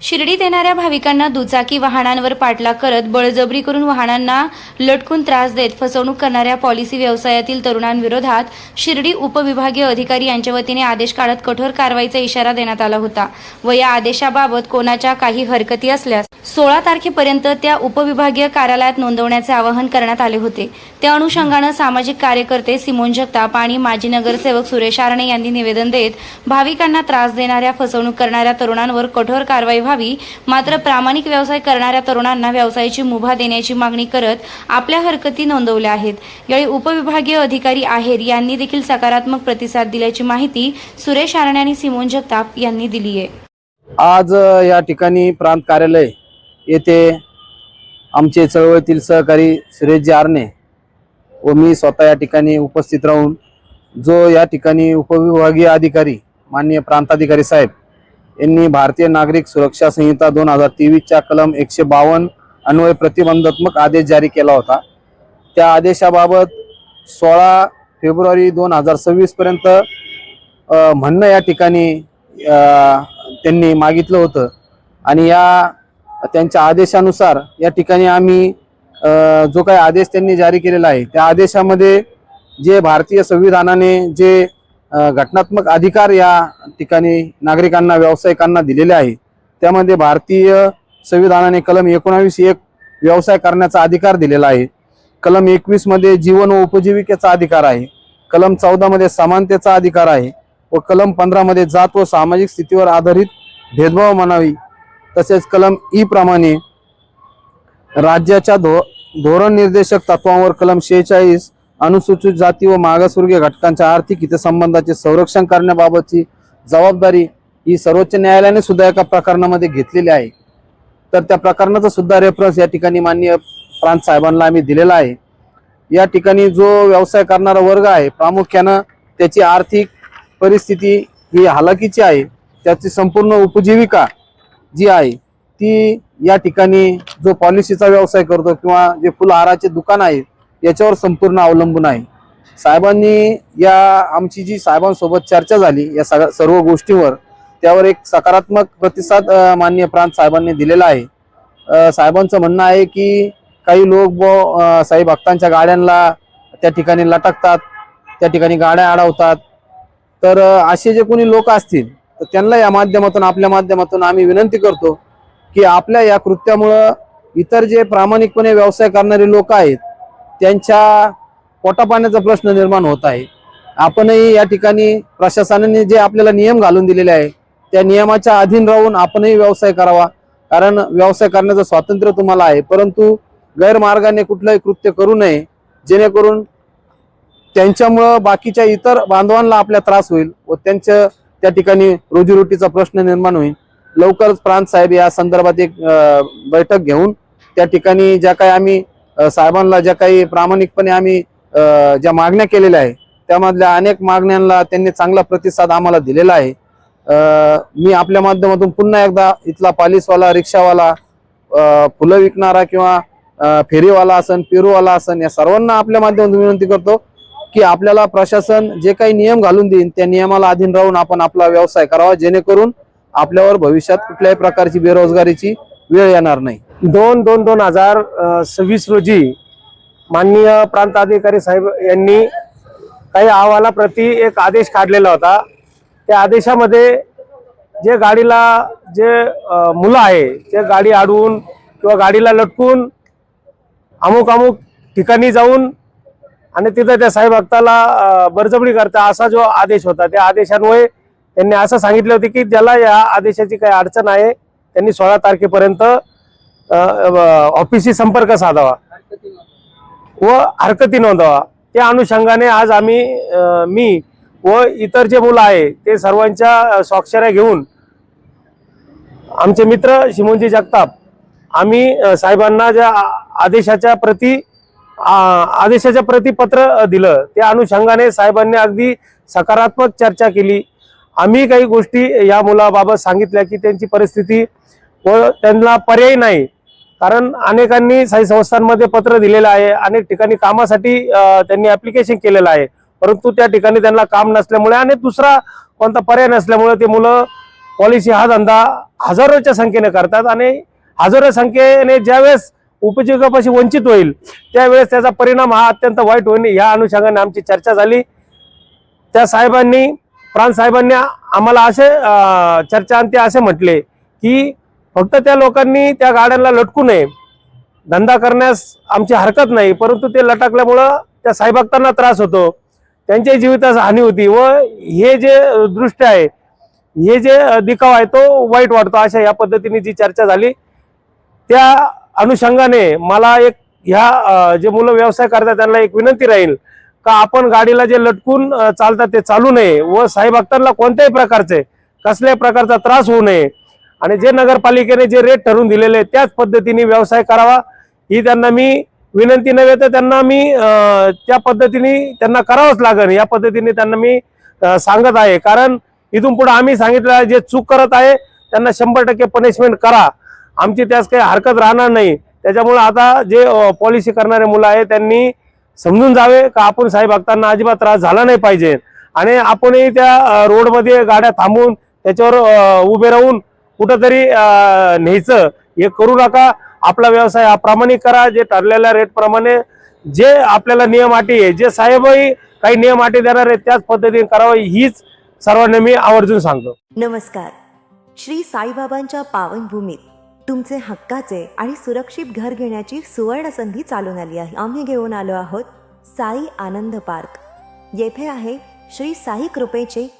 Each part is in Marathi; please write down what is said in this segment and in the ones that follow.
शिर्डीत येणाऱ्या भाविकांना दुचाकी वाहनांवर पाठलाग करत बळजबरी करून वाहनांना लटकून त्रास देत फसवणूक करणाऱ्या पॉलिसी व्यवसायातील तरुणांविरोधात शिर्डी उपविभागीय अधिकारी यांच्या वतीने आदेश काढत कठोर कारवाईचा इशारा देण्यात आला होता व या आदेशाबाबत कोणाच्या काही हरकती असल्यास सोळा तारखेपर्यंत त्या उपविभागीय कार्यालयात नोंदवण्याचे आवाहन करण्यात आले होते. त्या अनुषंगानं सामाजिक कार्यकर्ते सिमोन जगताप आणि माजी नगरसेवक सुरेश आरणे यांनी निवेदन देत भाविकांना त्रास देणाऱ्या फसवणूक करणाऱ्या तरुणांवर कठोर कारवाई व्हावी मात्र प्रामाणिक व्यवसाय करणाऱ्या तरुणांना व्यवसायाची मुभा देण्याची मागणी करत आपल्या हरकती नोंदवल्या आहेत. यावेळी उपविभागीय अधिकारी आहेर यांनी देखील सकारात्मक प्रतिसाद दिल्याची माहिती सुरेश आरणे आणि सिमोन जगताप यांनी दिली आहे. आज या ठिकाणी प्रांत कार्यालय येथे आमचे चळवळीतील सहकारी सुरेशजी आरणे व मी स्वतः या ठिकाणी उपस्थित राहून जो या ठिकाणी उपविभागीय अधिकारी माननीय प्रांताधिकारी साहेब यांनी भारतीय नागरिक सुरक्षा संहिता दोन हजार तेवीसच्या कलम एकशे बावन्न अन्वय प्रतिबंधात्मक आदेश जारी केला होता. त्या आदेशाबाबत सोळा फेब्रुवारी दोन हजार सव्वीस पर्यंत म्हणणं या ठिकाणी त्यांनी मागितलं होतं. आणि या त्यांच्या आदेशानुसार या ठिकाणी आम्ही जो काही आदेश त्यांनी जारी केलेला आहे त्या आदेशामध्ये जे भारतीय संविधानाने जे घटनात्मक अधिकार या ठिकाणी नागरिकांना व्यावसायिकांना दिलेले आहे. त्यामध्ये भारतीय संविधानाने कलम एकोणावीस एक व्यवसाय करण्याचा अधिकार दिलेला आहे. कलम एकवीसमध्ये जीवन व उपजीविकेचा अधिकार आहे. कलम चौदा मध्ये समानतेचा अधिकार आहे व कलम पंधरा मध्ये जात व सामाजिक स्थितीवर आधारित भेदभाव म्हणावी. तसेच कलम ई प्रमाणे राज्याच्या धो धोरण निर्देशक तत्वांवर कलम शेहेचाळीस अनुसूचित जाती व मागासवर्गीय घटकांच्या आर्थिक हितसंबंधाचे संरक्षण करण्याबाबतची जबाबदारी ही सर्वोच्च न्यायालयाने सुद्धा एका प्रकरणामध्ये घेतलेली आहे. तर त्या प्रकरणाचा सुद्धा रेफरन्स या ठिकाणी माननीय प्रांत साहेबांना आम्ही दिलेला आहे. या ठिकाणी जो व्यवसाय करणारा वर्ग आहे प्रामुख्यानं त्याची आर्थिक परिस्थिती ही हालाकीची आहे. त्याची संपूर्ण उपजीविका जी आहे ती या ठिकाणी जो पॉलिसीचा व्यवसाय करतो किंवा जे फुलहाराचे दुकान आहे याच्यावर संपूर्ण अवलंबून आहे. साहेबांनी या आमची जी साहेबांसोबत चर्चा झाली या सगळ्या सर्व गोष्टीवर त्यावर एक सकारात्मक प्रतिसाद मान्य माननीय प्रांत साहेबांनी दिलेला आहे. साहेबांचं म्हणणं आहे की काही लोक ब साई भक्तांच्या गाड्यांना त्या ठिकाणी लटकतात त्या ठिकाणी गाड्या अडवतात. तर असे जे कोणी लोक असतील तर त्यांना या माध्यमातून आपल्या माध्यमातून आम्ही विनंती करतो की आपल्या या कृत्यामुळं इतर जे प्रामाणिकपणे व्यवसाय करणारे लोक आहेत त्यांच्या पोटापाण्याचा प्रश्न निर्माण होत आहे. आपणही या ठिकाणी प्रशासनाने जे आपल्याला नियम घालून दिलेले आहे त्या नियमाच्या अधीन राहून आपणही व्यवसाय करावा. कारण व्यवसाय करण्याचं स्वातंत्र्य तुम्हाला आहे परंतु गैरमार्गाने कुठलंही कृत्य करू नये जेणेकरून त्यांच्यामुळं बाकीच्या इतर बांधवांना आपल्या त्रास होईल व त्यांच्या त्या ठिकाणी रोजीरोटीचा प्रश्न निर्माण होईल. लवकरच प्रांत साहेब या संदर्भात एक बैठक घेऊन त्या ठिकाणी ज्या काही आम्ही साहेबांना ज्या काही प्रामाणिकपणे आम्ही ज्या मागण्या केलेल्या आहे त्यामधल्या अनेक मागण्यांना त्यांनी चांगला प्रतिसाद आम्हाला दिलेला आहे. मी आपल्या माध्यमातून पुन्हा एकदा इथला पालिसवाला रिक्षावाला फुलं विकणारा किंवा फेरीवाला असन पेरूवाला असन या सर्वांना आपल्या माध्यमातून विनंती करतो की आपल्याला प्रशासन जे काही नियम घालून देईन त्या नियमाला अधीन राहून आपण आपला व्यवसाय करावा जेणेकरून आपल्यावर भविष्यात कुठल्याही प्रकारची बेरोजगारीची वेळ येणार नाही. दोन दोन दोन हजार सव्वीस रोजी माननीय प्रांताधिकारी साहेब यांनी काही अहवालाप्रती एक आदेश काढलेला होता. त्या आदेशामध्ये जे गाडीला जे मुलं आहे ते गाडी अडवून किंवा गाडीला लटकून अमुक अमुक ठिकाणी जाऊन आणि तिथं त्या साहेब भक्ताला बरजबडी करता असा जो आदेश होता त्या आदेशान्वये त्यांनी असं सांगितलं होते की ज्याला या आदेशाची काही अडचण आहे त्यांनी सोळा तारखेपर्यंत ऑफिसशी संपर्क साधावा. व हरकती नोंदवा. त्या अनुषंगाने आज आम्ही मी व इतर जे मुलं आहे ते सर्वांच्या स्वाक्षऱ्या घेऊन आमचे मित्र शिमोनजी जगताप आम्ही साहेबांना ज्या आदेशाच्या प्रती आदेशाच्या प्रती पत्र दिलं त्या अनुषंगाने साहेबांनी अगदी सकारात्मक चर्चा केली. आम्ही काही गोष्टी या मुलाबाबत सांगितल्या की त्यांची परिस्थिती व त्यांना पर्याय नाही. कारण अनेकांनी साई संस्थांमध्ये पत्र दिलेलं आहे अनेक ठिकाणी कामासाठी त्यांनी ऍप्लिकेशन केलेलं आहे. परंतु त्या ठिकाणी त्यांना काम नसल्यामुळे आणि दुसरा कोणता पर्याय नसल्यामुळे ते मुलं पॉलिसी हा धंदा हजारोच्या संख्येने करतात आणि हजारो संख्येने ज्यावेळेस उपजीविकापाशी वंचित होईल त्यावेळेस त्याचा परिणाम हा अत्यंत वाईट होईल. या अनुषंगाने आमची चर्चा झाली. त्या साहेबांनी प्राण साहेबांनी आम्हाला असे चर्चा आणते असे म्हटले की फक्त त्या लोकांनी त्या गाड्यांना लटकू नये. धंदा करण्यास आमची हरकत नाही परंतु ते लटकल्यामुळं त्या साईभक्तांना त्रास होतो. त्यांच्या जीवितास हानी होती व हे जे दृष्ट आहे हे जे दिखाव आहे तो वाईट वाटतो अशा या पद्धतीने जी चर्चा झाली. त्या अनुषंगाने मला एक ह्या जे मुलं व्यवसाय करतात त्यांना एक विनंती राहील का आपण गाडीला जे लटकून चालतात ते चालू नये व साईभक्तांना कोणत्याही प्रकारचे कसल्याही प्रकारचा त्रास होऊ नये. आणि जे नगरपालिकेने जे रेट ठरवून दिलेले त्याच पद्धतीने व्यवसाय करावा. ही त्यांना मी विनंती नव्हे तर त्यांना मी त्या पद्धतीने त्यांना करावंच लागेल. या पद्धतीने त्यांना मी सांगत आहे. कारण इथून पुढे आम्ही सांगितलं जे चूक करत आहे त्यांना शंभर टक्के पनिशमेंट करा. आमची त्यास काही हरकत राहणार नाही. त्याच्यामुळे आता जे पॉलिसी करणारे मुलं आहे त्यांनी समजून जावे का आपण साहेब भक्तांना अजिबात त्रास झाला नाही पाहिजे. आणि आपणही त्या रोडमध्ये गाड्या थांबून त्याच्यावर उभे राहून कुठंतरी न्यायचं. हे करू नका. आपला व्यवसाय हा प्रामाणिक करा. जे ठरलेल्या रेटप्रमाणे जे आपल्याला नियम अटी आहे जे साहेबही काही नियम अटी देणार आहेत त्याच पद्धतीने करावं. हीच सर्वांना मी आवर्जून सांगतो. नमस्कार. श्री साईबाबांच्या पावनभूमीत तुमचे हक्काचे आणि सुरक्षित घर घेण्याची सुवर्ण संधी चालून आली आहे. आम्ही घेऊन आलो आहोत साई आनंद पार्क. येथे आहे श्री साई कृपेचे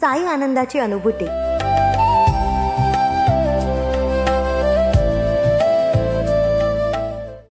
साई आनंदाची अनुभूती.